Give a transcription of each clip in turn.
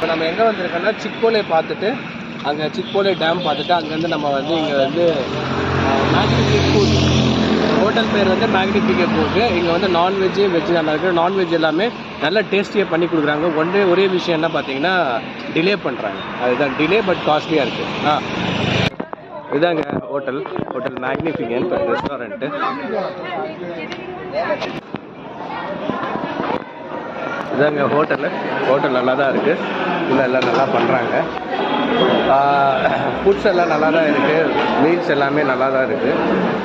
இப்போ நம்ம எங்கே வந்திருக்கோம்னா சிக்கோலை பார்த்துட்டு அங்கே சிக்கோலை டேம் பார்த்துட்டு அங்கேருந்து நம்ம வந்து இங்கே வந்து மேக்னிஃபிக் ஃபுட் ஹோட்டல் பேர் வந்து மேக்னிஃபிகேட் ஃபுட்டு இங்கே வந்து நான்வெஜ்ஜு வெஜ் நல்லா இருக்குது நான்வெஜ் எல்லாமே நல்லா டேஸ்டியாக பண்ணி கொடுக்குறாங்க. ஒன்றே ஒரே விஷயம் என்ன பார்த்தீங்கன்னா டிலே பண்ணுறாங்க அதுதான் டிலே பட் காஸ்ட்லியாக இருக்குது ஆ. இதாங்க ஹோட்டல் ஹோட்டல் மேக்னிஃபிகன் ரெஸ்டாரண்ட்டு இதாங்க ஹோட்டலு ஹோட்டல் நல்லா தான் இருக்குது இல்லை எல்லாம் நல்லா பண்ணுறாங்க ஃபுட்ஸ் எல்லாம் நல்லா தான் இருக்குது மீல்ஸ் எல்லாமே நல்லா தான் இருக்குது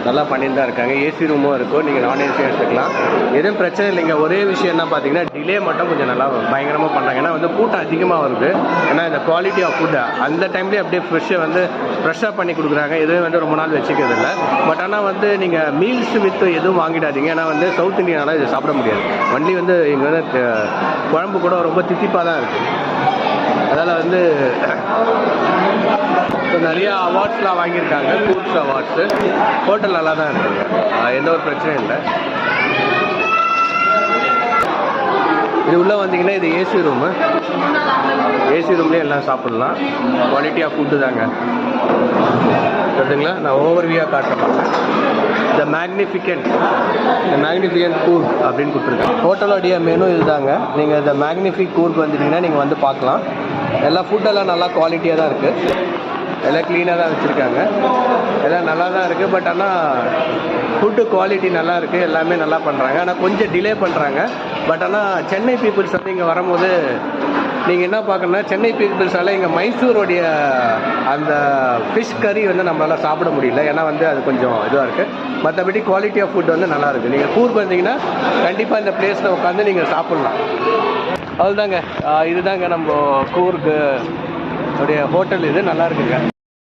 நல்லா பண்ணிட்டு தான் இருக்காங்க. ஏசி ரூமும் இருக்கும். நீங்கள் நான் ஏசி எடுத்துக்கலாம். எதுவும் பிரச்சனை இல்லைங்க. ஒரே விஷயம் என்ன பார்த்தீங்கன்னா டிலே மட்டும் கொஞ்சம் நல்லா பயங்கரமாக பண்ணுறாங்க ஏன்னா வந்து கூட்டம் அதிகமாக வருது. ஏன்னா இந்த குவாலிட்டி ஆஃப் ஃபுட்டு அந்த டைம்லேயே அப்படியே ஃப்ரெஷ்ஷாக வந்து ஃப்ரெஷ்ஷாக பண்ணி கொடுக்குறாங்க. எதுவும் வந்து ரொம்ப நாள் வச்சுக்கிறது இல்லை. பட் ஆனால் வந்து நீங்கள் மீல்ஸ் வித்து எதுவும் வாங்கிடாதீங்க. ஏன்னா வந்து சவுத் இந்தியனால இது சாப்பிட முடியாது. ஒன்லி வந்து இங்கே வந்து குழம்பு கூட ரொம்ப தித்திப்பாக தான் இருக்குது அதனால் வந்து இப்போ நிறையா அவார்ட்ஸ்லாம் வாங்கியிருக்காங்க ஃபுட்ஸ் அவார்ட்ஸு ஹோட்டல் நல்லா தான் இருக்குங்க எந்த ஒரு பிரச்சனையும் இல்லை. இது உள்ளே வந்தீங்கன்னா இது ஏசி ரூமு ஏசி ரூம்லேயே எல்லாம் சாப்பிட்லாம். குவாலிட்டியாக ஃபுட்டு தாங்க. சரிங்களா? நான் ஓவர்வியாக காட்டுறேன். The magnificent the magnificent Coorg அப்படின்னு கொடுத்துருக்கேன். ஹோட்டலோடைய மெனு இதுதாங்க. நீங்கள் த மேக்னிஃபிக் கூர்க் வந்துட்டீங்கன்னா நீங்கள் வந்து பார்க்கலாம். எல்லா ஃபுட்டெல்லாம் நல்லா குவாலிட்டியாக தான் இருக்குது எல்லாம் க்ளீனாக தான் வச்சுருக்காங்க. எல்லாம் நல்லா தான் இருக்குது பட் ஆனால் ஃபுட்டு குவாலிட்டி நல்லா இருக்குது எல்லாமே நல்லா பண்ணுறாங்க ஆனால் கொஞ்சம் டிலே பண்ணுறாங்க பட் ஆனால் சென்னை பீப்புள்ஸ் வந்து இங்கே வரும்போது நீங்கள் என்ன பார்க்கணும்னா சென்னை பீப்பிள்ஸால் இங்கே மைசூருடைய அந்த ஃபிஷ் கறி வந்து நம்மளால் சாப்பிட முடியல. ஏன்னா வந்து அது கொஞ்சம் இதுவாக இருக்குது மற்றபடி குவாலிட்டி ஆஃப் ஃபுட் வந்து நல்லாயிருக்கு நீங்கள் கூர் வந்தீங்கன்னா கண்டிப்பாக இந்த பிளேஸில் உட்காந்து நீங்கள் சாப்பிட்லாம். அவ்வளோதாங்க இதுதாங்க நம்ம கூருக்கு உடைய ஹோட்டல் இது. நல்லா இருக்குங்க.